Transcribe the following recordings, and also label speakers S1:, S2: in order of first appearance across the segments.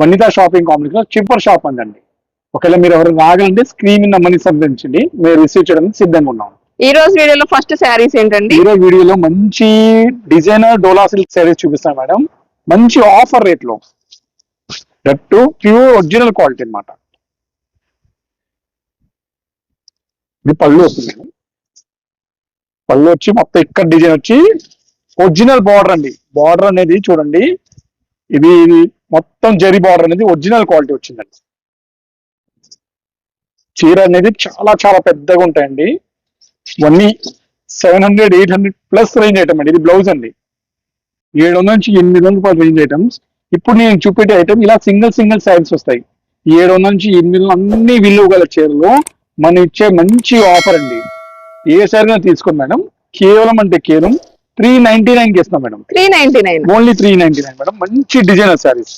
S1: Vanitha shopping కాంప్లెక్స్లో చిప్పర్ shop ఉందండి ఒకవేళ మీరు ఎవరు రాగలంటే స్క్రీన్ నెంబర్ని సంప్రదించండి మేము రిసీవ్ చేయడానికి సిద్ధంగా ఉన్నాం.
S2: ఈ రోజు వీడియోలో ఫస్ట్ శారీస్ ఏంటండి?
S1: ఈరోజు వీడియోలో మంచి డిజైనర్ డోలా సిల్క్ శారీస్ చూపిస్తాం మేడం. మంచి ఆఫర్ రేట్లో దట్ ప్యూర్ ఒరిజినల్ క్వాలిటీ అన్నమాట. ఇది పళ్ళు వస్తుంది. పళ్ళు వచ్చి మొత్తం ఇక్కడ డిజైన్ వచ్చి ఒరిజినల్ బార్డర్ అండి. బార్డర్ అనేది చూడండి. ఇది మొత్తం జరీ బార్డర్ అనేది ఒరిజినల్ క్వాలిటీ వచ్చిందండి. చీర అనేది చాలా చాలా పెద్దగా ఉంటాయండి. ఇవన్నీ seven hundred eight hundred plus range item అండి. ఇది బ్లౌజ్ అండి. ఏడు వందల నుంచి ఎనిమిది వందల రూపాయల రేంజ్ ఐటమ్స్. ఇప్పుడు నేను చూపెట్టే ఐటమ్ ఇలా సింగిల్ సింగిల్ శారీస్ వస్తాయి. ఏడు వందల నుంచి ఎనిమిది వందల అన్ని విలువ గల చీరలు మనం ఇచ్చే మంచి ఆఫర్ అండి. ఏ శారీ తీసుకోండి మేడం. కేవలం అంటే కేవలం త్రీ నైన్టీ నైన్కి madam.
S2: Three ninety nine.
S1: Only three ninety nine madam. మంచి designer sarees.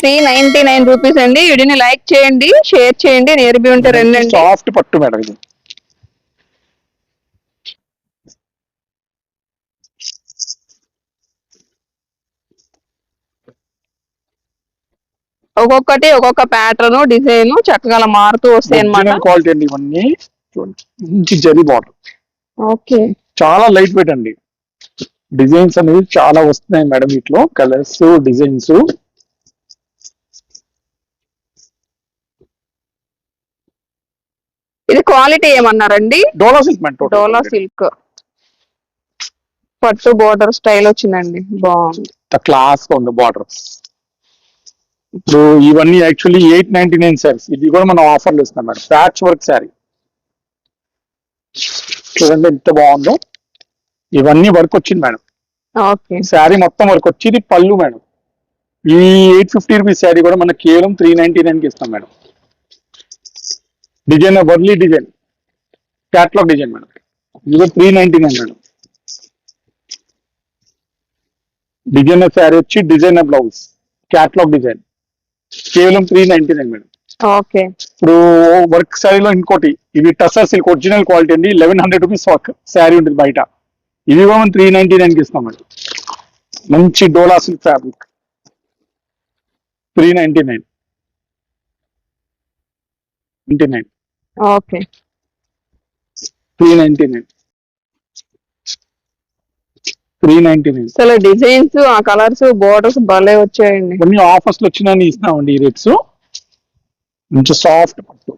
S2: Three ninety nine rupees అండి. వీడియోని లైక్ చేయండి షేర్ చేయండి నియర్ బి ఉంటే రెండండి.
S1: సాఫ్ట్ పట్టు మేడం ఇది.
S2: ఒక్కొక్కటి ఒక్కొక్క ప్యాటర్న్ డిజైన్ చక్కగా మారుతూ వస్తాయి అనమాట
S1: ఒరిజినల్ క్వాలిటీ అండి ఇవన్నీ. మంచి జరీ బార్డర్.
S2: ఓకే.
S1: చాలా లైట్ వెయిట్ అండి. డిజైన్స్ అనేవి చాలా వస్తున్నాయి మేడం వీటిలో. Colours designs.
S2: ఇది క్వాలిటీ ఏమన్నారండి?
S1: Dola silk
S2: Dola silk. పట్టు బోర్డర్ స్టైల్ వచ్చిందండి. బాగుంది.
S1: క్లాస్గా ఉంది బార్డర్. ఇప్పుడు ఇవన్నీ actually eight ninety nine sarees ఇది కూడా మనం ఆఫర్లు ఇస్తున్నాం మేడం. Patch work sari. చూడండి ఎంత బాగుందో. ఇవన్నీ వర్క్ వచ్చింది మేడం. శారీ మొత్తం వర్క్ వచ్చి ఇది పళ్ళు మేడం. ఈ ఎయిట్ ఫిఫ్టీ రూపీస్ శారీ కూడా మనకి కేవలం త్రీ నైన్టీ నైన్కి ఇస్తాం madam. Design Warli design. Catalogue design madam. ఇది కూడా three ninety nine madam. Designer saree వచ్చి డిజైనర్ బ్లౌజ్. Catalogue design. కేవలం త్రీ నైన్టీ నైన్ మేడం. ఇప్పుడు వర్క్ శారీలో ఇంకోటి ఇవి టసర్ సిల్క్ ఒరిజినల్ క్వాలిటీ అండి లెవెన్ హండ్రెడ్ రూపీస్ శారీ ఉంటుంది బయట. ఇవి కూడా మనం త్రీ నైన్టీ నైన్కి ఇస్తాం మేడం మంచి Dola silk fabric. Three ninety nine ninety nine
S2: okay.
S1: Three ninety nine three ninety nine
S2: అసలు డిజైన్స్ ఆ కలర్స్ బోర్డర్స్ భలే వచ్చాయండి.
S1: కొన్ని ఆఫర్స్ వచ్చినా ఇస్తున్నామండి ఈ రేట్స్. మంచి సాఫ్ట్ పట్టు.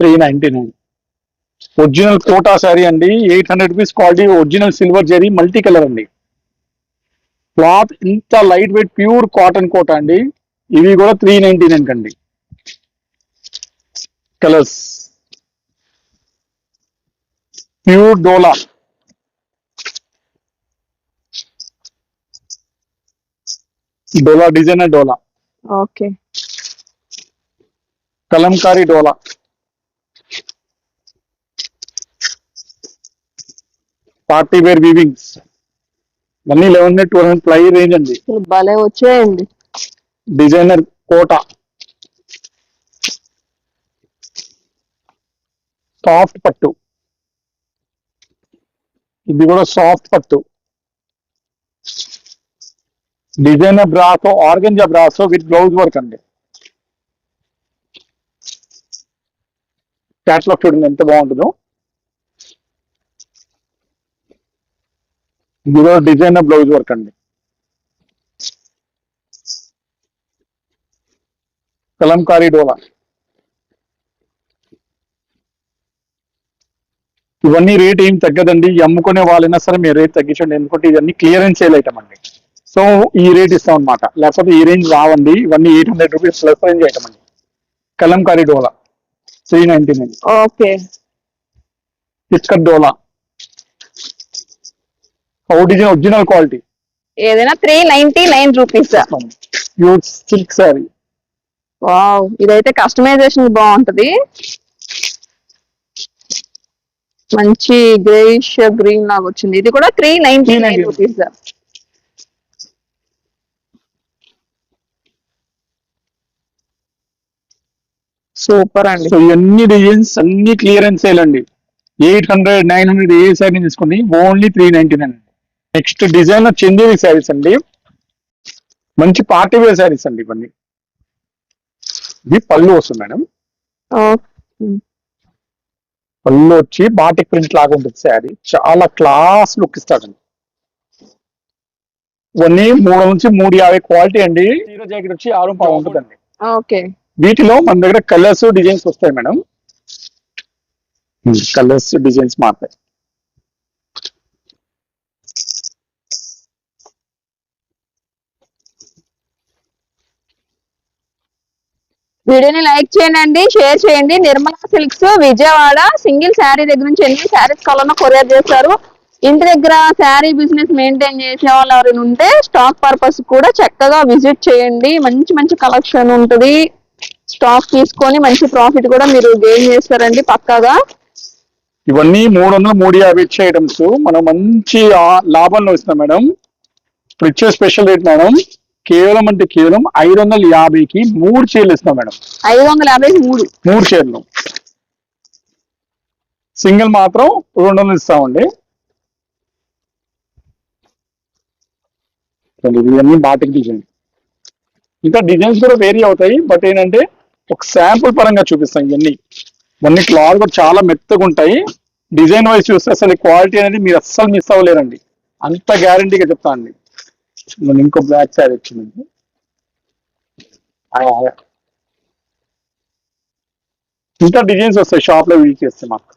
S1: Three ninety nine original Kota saree అండి. Eight hundred rupees quality original silver zari multi colour అండి. క్లాత్ ఇంత light weight pure cotton Kota అండి. ఇవి కూడా త్రీ నైన్టీ నైన్ కండి. Colours pure Dola Dola designer Dola
S2: okay
S1: Kalamkari Dola. Party wear weavings. ఇవన్నీ eleven to hundred ply range అండి.
S2: భలే వచ్చాయండి.
S1: డిజైనర్ కోట. సాఫ్ట్ పట్టు. ఇది కూడా సాఫ్ట్ పట్టు. Designer brasso organza brasso with blouse work అండి. క్యాట్లాగ్ చూడండి ఎంత బాగుంటుందో. ఇది డిజైన్ బ్లౌజ్ వర్క్ అండి. కలంకారీ డోలా. ఇవన్నీ రేట్ ఏం తగ్గదండి. అమ్ముకునే వాళ్ళైనా సరే మీరు రేట్ తగ్గించండి. ఎందుకంటే ఇవన్నీ క్లియరెన్స్ సేల్ ఐటమ్ అండి. సో ఈ రేట్ ఇస్తాం అనమాట లేకపోతే ఈ రేంజ్ రావండి. ఇవన్నీ eight hundred rupees plus range item అండి. Kalamkari Dola. Three ninety nine
S2: okay.
S1: ఇస్కట్ Dola how design original quality
S2: ఏదైనా three ninety nine rupees
S1: pure silk saree
S2: wow ఇదైతే కస్టమైజేషన్ బాగుంటది. మంచి గ్రేష్ గ్రీన్ లాగా వచ్చింది. ఇది కూడా three ninety nine
S1: 399
S2: rupees super అండి.
S1: సో ఇవన్నీ డిజైన్స్ అన్ని క్లియరెన్స్ సేల్ అండి ఎయిట్ హండ్రెడ్ నైన్ హండ్రెడ్ ఏ శారీ తీసుకోండి only three ninety nine. Next design Chanderi sarees అండి. మంచి పార్టీ వేర్ శారీస్ అండి ఇవన్నీ. ఇది పళ్ళు వస్తుంది మేడం. పళ్ళు వచ్చి బాటిక్ ప్రింట్ లాగా ఉంటుంది శారీ చాలా క్లాస్ లుక్ ఇస్తాడండి ఇవన్నీ మూడు నుంచి మూడు యాభై క్వాలిటీ అండి. హీరో జాకెట్ వచ్చి ఆరు పావు ఉంటుందండి
S2: ఓకే.
S1: వీటిలో మన దగ్గర కలర్స్ డిజైన్స్ వస్తాయి మేడం. కలర్స్ డిజైన్స్ మారుతాయి
S2: వీడియోని లైక్ చేయండి షేర్ చేయండి. నిర్మలా సిల్క్స్ విజయవాడ సింగిల్ శారీ దగ్గర నుంచి ఎన్ని శారీస్ కావాలన్నా కొరియర్ చేస్తారు. ఇంటి దగ్గర శారీ బిజినెస్ మెయింటైన్ చేసే వాళ్ళు ఎవరైనా ఉంటే స్టాక్ పర్పస్ కూడా చక్కగా విజిట్ చేయండి. మంచి మంచి కలెక్షన్ ఉంటుంది. స్టాక్ తీసుకొని మంచి ప్రాఫిట్ కూడా మీరు గెయిన్ చేస్తారండి పక్కాగా.
S1: ఇవన్నీ మూడు వందల మూడు యాభై ఇచ్చే ఐటమ్స్ మనం మంచి లాభంలో ఇస్తాం మేడం. ఇప్పుడు ఇచ్చే స్పెషల్ రేట్ మేడం కేవలం అంటే కేవలం ఐదు వందల యాభైకి మూడు చీరలు ఇస్తాం మేడం.
S2: ఐదు వందల యాభై మూడు.
S1: మూడు చీరలు సింగిల్ మాత్రం రెండు వందలు ఇస్తామండి ఇవన్నీ బాటిక్ డిజైన్ ఇంకా డిజైన్స్ కూడా వేరీ అవుతాయి. బట్ ఏంటంటే ఒక శాంపుల్ పరంగా చూపిస్తాం ఇవన్నీ. ఇవన్నీ క్లాత్ కూడా చాలా మెత్తగా ఉంటాయి. డిజైన్ వైజ్ చూస్తే అసలు క్వాలిటీ అనేది మీరు అస్సలు మిస్ అవ్వలేరండి. అంత గ్యారంటీగా చెప్తా అండి. మన ఇంకో బ్లాక్ శారీ వచ్చిందండి. ఇంకా డిజైన్స్ వస్తాయి షాప్లో వీక్ చేస్తే మాకు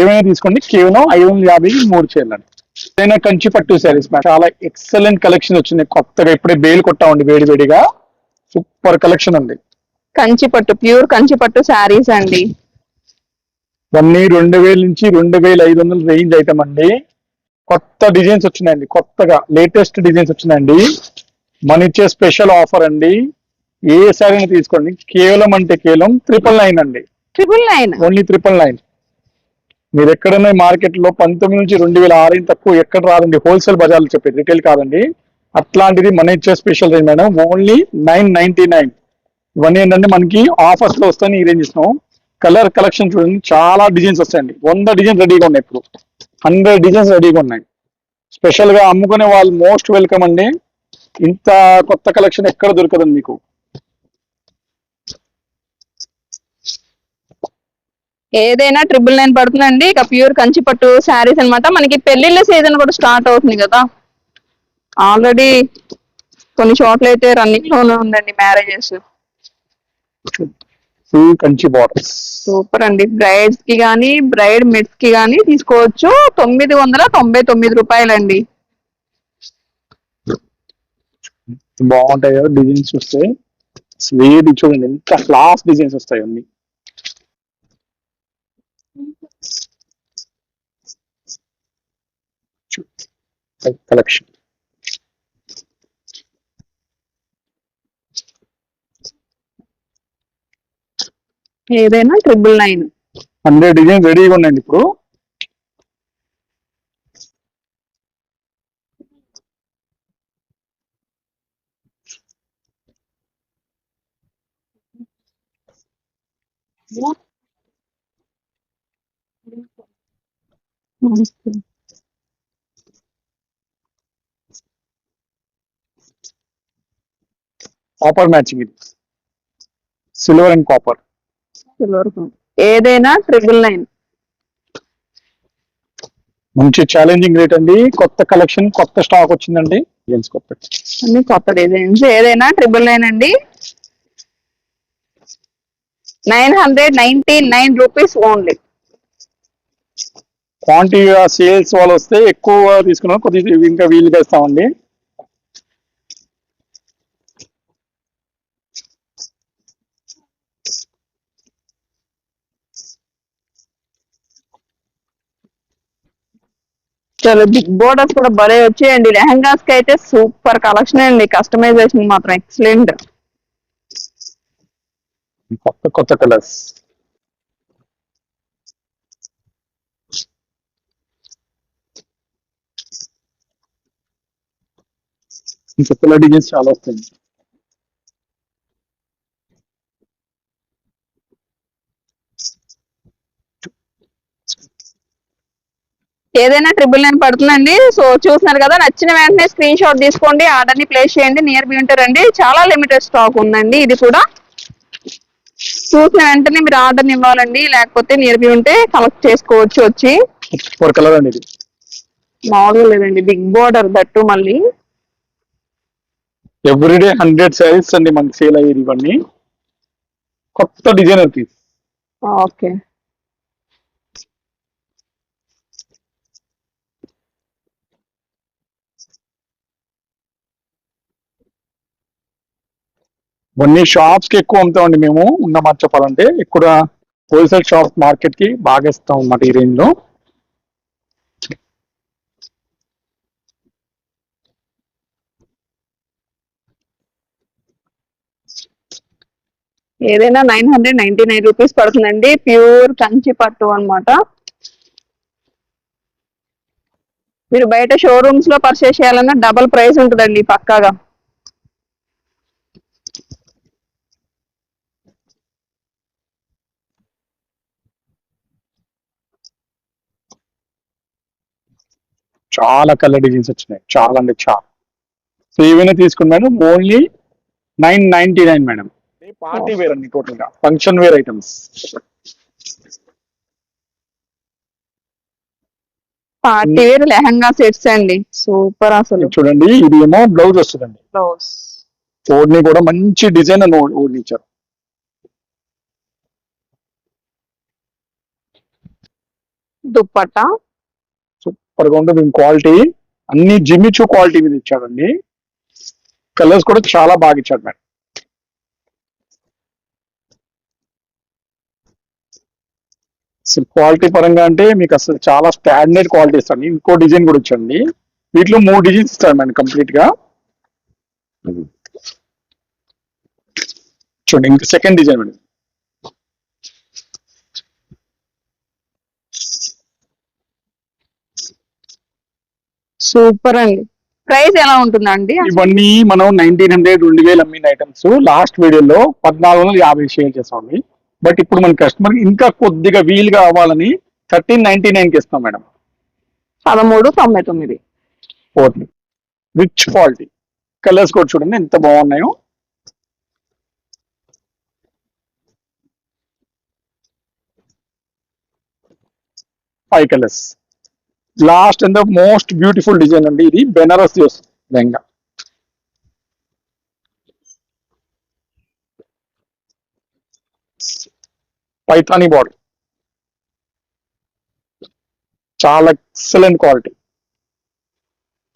S1: ఏమైనా తీసుకోండి. కేవలం ఐదు వందల యాభై మూడు చీరలు ఏదైనా కంచి పట్టు శారీస్ చాలా ఎక్సలెంట్ కలెక్షన్ వచ్చింది. కొత్తగా ఇప్పుడే బేలు కొట్టామండి వేడి వేడిగా. సూపర్ కలెక్షన్ అండి.
S2: కంచి పట్టు ప్యూర్ కంచి పట్టు శారీస్ అండి.
S1: ఇవన్నీ రెండు వేల నుంచి రెండు వేల ఐదు వందల రేంజ్ ఐటమ్ అండి. కొత్త డిజైన్స్ వచ్చినాయండి కొత్తగా లేటెస్ట్ డిజైన్స్ వచ్చినాయండి. మన ఇచ్చే స్పెషల్ ఆఫర్ అండి. ఏ శారీని తీసుకోండి కేవలం అంటే కేవలం ట్రిపుల్ నైన్ అండి.
S2: Triple nine.
S1: Only triple nine మీరు ఎక్కడన్నా మార్కెట్లో పంతొమ్మిది నుంచి రెండు వేల ఆరు తక్కువ ఎక్కడ రాదండి. హోల్సేల్ బజార్లు చెప్పేది రిటైల్ కాదండి. అట్లాంటిది మన ఇచ్చే special range madam only nine ninety nine ఇవన్నీ ఏంటంటే మనకి ఆఫర్స్లో వస్తాయని ఈ రేంజ్ ఇస్తున్నాం. కలర్ కలెక్షన్ చూడండి చాలా డిజైన్స్ వస్తాయండి. వంద డిజైన్స్ రెడీగా ఉన్నాయి ఇప్పుడు. హండ్రెడ్ డిజైన్స్ రెడీగా ఉన్నాయి. స్పెషల్గా అమ్ముకునే వాళ్ళు మోస్ట్ వెల్కమ్ అండి. ఇంత కొత్త కలెక్షన్ ఎక్కడ దొరకదండి మీకు?
S2: ఏదైనా ట్రిపుల్ నైన్ పడుతుందండి. ఇక ప్యూర్ కంచి పట్టు శారీస్ అన్నమాట. మనకి పెళ్ళిళ్ళ సీజన్ కూడా స్టార్ట్ అవుతుంది కదా. ఆల్రెడీ కొన్ని చోట్ల అయితే రన్నింగ్లోనే ఉందండి marriages
S1: full Kanchi borders
S2: super అండి. బ్రైడ్స్కి గానీ బ్రైడ్ మిడ్స్కి గానీ తీసుకోవచ్చు. తొమ్మిది వందల తొంభై తొమ్మిది రూపాయలండి.
S1: బాగుంటాయి కదా డిజైన్స్ వస్తే స్వీట్ చూడండి ఎంత క్లాస్ డిజైన్స్ వస్తాయి అన్ని. కలెక్షన్
S2: ఏదైనా ట్రిపుల్ నైన్
S1: హండ్రెడ్ డిజైన్స్ రెడీగా ఉన్నాయండి ఇప్పుడు. కాపర్ మ్యాచింగ్ ఇది. సిల్వర్ అండ్ కాపర్
S2: ఏదైనా ట్రిపుల్ నైన్
S1: మంచి ఛాలెంజింగ్ రేట్ అండి. కొత్త కలెక్షన్ కొత్త స్టాక్ వచ్చిందండి. డిజైన్స్ కొత్త.
S2: అన్ని కొత్త డిజైన్స్ ఏదైనా ట్రిపుల్ నైన్ అండి. Nine hundred ninety nine rupees only
S1: క్వాంటిటీగా sales వాళ్ళు వస్తే ఎక్కువ తీసుకున్నాం. కొద్దిగా ఇంకా వీలుగా ఇస్తామండి
S2: చాలా బిగ్ బోర్డర్స్ కూడా భలే వచ్చాయండి. లెహంగాస్కి అయితే సూపర్ కలెక్షన్ అండి. కస్టమైజేషన్ మాత్రం ఎక్సలెంట్.
S1: కొత్త కొత్త కలర్స్. ఇంకా డిజైన్స్ చాలా వస్తాయి
S2: ఏదైనా ట్రిపుల్ నైన్ పడుతుందండి. సో చూస్తున్నారు కదా నచ్చిన వెంటనే స్క్రీన్ షాట్ తీసుకోండి. ఆర్డర్ని ప్లేస్ చేయండి. నియర్ బి ఉంటారండి చాలా లిమిటెడ్ స్టాక్ ఉందండి. ఇది కూడా చూసిన వెంటనే మీరు ఆర్డర్ ఇవ్వాలండి. లేకపోతే నియర్ బి ఉంటే కలెక్ట్ చేసుకోవచ్చు వచ్చి. మామూలుగా లేదండి. బిగ్ బోర్డర్ దట్టు మళ్ళీ.
S1: ఎవ్రీడే హండ్రెడ్ శారీస్ అండి మనకి సేల్ అయ్యేది ఇవన్నీ. కొత్త డిజైనర్ పీస్
S2: ఓకే.
S1: కొన్ని షాప్స్కి ఎక్కువ అమ్ముతామండి మేము. ఉన్న మాట చెప్పాలంటే ఎక్కువ హోల్సేల్ షాప్ మార్కెట్కి బాగా ఇస్తాం అన్నమాట ఈ రేంజ్లో.
S2: ఏదైనా nine hundred ninety nine rupees పడుతుందండి. ప్యూర్ కంచి పట్టు అనమాట మీరు బయట షోరూమ్స్లో పర్చేస్ చేయాలన్నా డబల్ ప్రైస్ ఉంటుందండి పక్కాగా.
S1: చాలా కలర్ డిజైన్స్ వచ్చినాయి. చాలా అంటే చాలా. సో ఏవైనా తీసుకున్నాను. Only nine ninety nine madam party wear అండి టోటల్గా function wear items
S2: party wear lehenga sets అండి. సూపర్ అసలు.
S1: చూడండి ఇది ఏమో బ్లౌజ్ వస్తుందండి.
S2: బ్లౌజ్
S1: ఓడ్ని కూడా మంచి డిజైన్ అని ఓడ్ని ఇచ్చారు.
S2: దుప్పట్టా?
S1: సూపర్గా ఉంటుంది క్వాలిటీ అన్ని జిమ్మిచూ క్వాలిటీ మీద ఇచ్చాడండి కలర్స్ కూడా చాలా బాగా ఇచ్చాడు మేడం. అసలు క్వాలిటీ పరంగా అంటే మీకు అసలు చాలా స్టాండర్డ్ క్వాలిటీ ఇస్తాడు. ఇంకో డిజైన్ కూడా ఇచ్చండి వీటిలో మూడు డిజైన్స్ ఇస్తాడు మేడం కంప్లీట్గా చూడండి ఇంకా సెకండ్ డిజైన్ మేడం.
S2: సూపర్ అండి. ప్రైస్ ఎలా ఉంటుందండి?
S1: ఇవన్నీ మనం నైన్టీన్ హండ్రెడ్ రెండు వేలు అమ్మిన ఐటమ్స్ లాస్ట్ వీడియోలో పద్నాలుగు వందల యాభై షేర్ చేసామండి బట్ ఇప్పుడు మన కస్టమర్ ఇంకా కొద్దిగా వీలుగా అవ్వాలని థర్టీన్ నైన్టీ నైన్కి ఇస్తాం మేడం.
S2: పదమూడు తొంభై తొమ్మిది.
S1: ఫోర్త్ రిచ్ క్వాలిటీ కలర్స్ కూడా చూడండి ఎంత బాగున్నాయో. Five colours last and the most beautiful design అండి ఇది బెనారస్ వస్తుంది లెహంగా. పైథానీ బాడీ చాలా ఎక్సలెంట్ క్వాలిటీ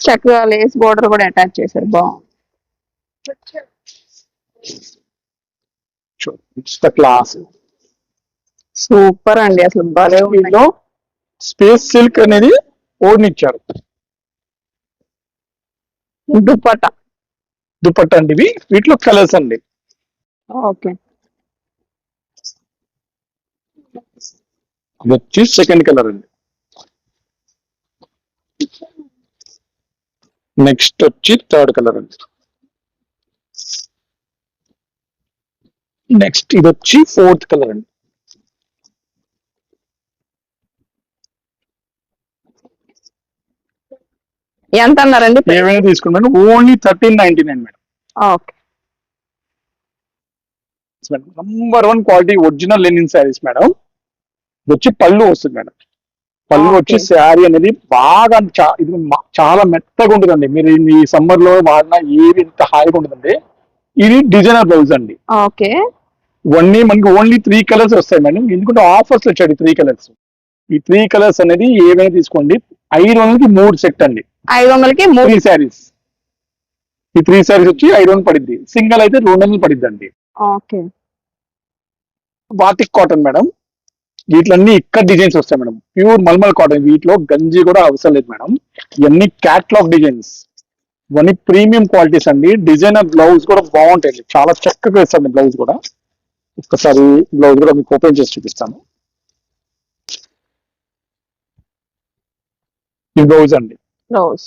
S2: చక్కగా లేస్ బోర్డర్ కూడా అటాచ్ చేశారు. బాగుంది.
S1: క్లాస్
S2: సూపర్ అండి అసలు భలే
S1: స్పేస్ సిల్క్ అనేది ఓడినిచ్చారు.
S2: దుప్పట్టా
S1: దుపట్టా అండి ఇవి. వీటిలో కలర్స్ అండి.
S2: ఓకే.
S1: ఇది వచ్చి సెకండ్ కలర్ అండి. నెక్స్ట్ వచ్చి థర్డ్ కలర్ అండి. నెక్స్ట్ ఇది వచ్చి ఫోర్త్ కలర్ అండి.
S2: ఎంత అన్నారండి
S1: ఏమైనా తీసుకున్నాను only thirteen ninety nine madam.
S2: Okay.
S1: Number one quality original linen saris madam. వచ్చి పళ్ళు వస్తుంది మేడం. పళ్ళు వచ్చి. శారీ అనేది బాగా ఇది చాలా మెత్తగా ఉంటుందండి. మీరు ఈ సమ్మర్లో వాడిన ఏది ఇంత హాయిగా ఉంటుందండి. ఇది డిజైనర్ బ్లౌజ్ అండి.
S2: ఓకే.
S1: ఇవన్నీ మనకి ఓన్లీ త్రీ కలర్స్ వస్తాయి మేడం. ఎందుకంటే ఆఫర్స్ వచ్చాడు త్రీ కలర్స్ ఈ త్రీ కలర్స్ అనేది ఏమైనా తీసుకోండి. ఐదు వందలకి మూడు సెట్ అండి.
S2: ఐదు వందలకి మూడు
S1: శారీస్ ఈ త్రీ శారీస్ వచ్చి ఐదు వందలు పడిద్ది. సింగిల్ అయితే రెండు వందలు పడిద్ది అండి
S2: ఓకే.
S1: Batik cotton madam. వీటిలన్నీ ఇక్కడ డిజైన్స్ వస్తాయి మేడం. ప్యూర్ మల్మల్ కాటన్ వీటిలో గంజి కూడా అవసరం లేదు మేడం. ఇవన్నీ క్యాట్లాగ్ డిజైన్స్ ఇవన్నీ ప్రీమియం క్వాలిటీస్ అండి. డిజైనర్ బ్లౌజ్ కూడా బాగుంటాయి చాలా చక్కగా వేస్తుంది బ్లౌజ్ కూడా. ఒక్కసారి బ్లౌజ్ కూడా మీకు ఓపెన్ చేసి చూపిస్తాను. ఈ బ్లౌజ్ అండి.
S2: రోజ్.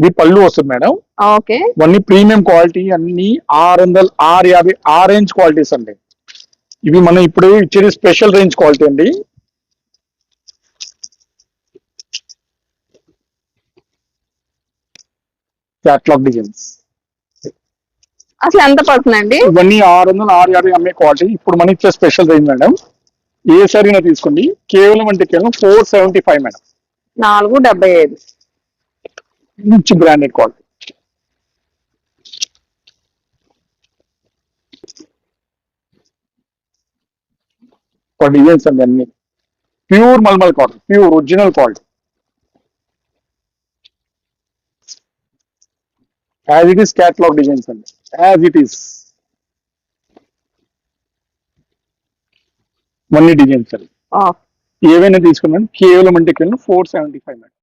S1: ఇది పళ్ళు వస్తుంది మేడం.
S2: ఓకే.
S1: ఇవన్నీ ప్రీమియం క్వాలిటీ అన్ని ఆరు వందల ఆరు యాభై ఆ రేంజ్ క్వాలిటీస్ అండి. ఇవి మనం ఇప్పుడు ఇచ్చేది స్పెషల్ రేంజ్ క్వాలిటీ అండి. క్యాట్లాగ్ డిజైన్స్
S2: అసలు ఎంత పడుతుందండి?
S1: ఇవన్నీ ఆరు వందల ఆరు యాభై అమ్మే క్వాలిటీ. ఇప్పుడు మనం ఇచ్చే స్పెషల్ రేంజ్ మేడం. ఏ సరైనా తీసుకోండి. కేవలం అంటే కేవలం ఫోర్ సెవెంటీ ఫైవ్ మేడం.
S2: నాలుగు డెబ్బై ఐదు.
S1: మంచి బ్రాండెడ్ క్వాలిటీ డిజైన్స్ అండి అన్ని pure mulmul cotton pure original quality as it is catalogue designs అండి యాజ్ ఇట్ ఈస్ మన్ని డిజైన్స్ అండి
S2: ఓకే
S1: ఏవైనా తీసుకున్నాను కేవలం అంటే కేవలం ఫోర్ సెవెంటీ ఫైవ్ మేడం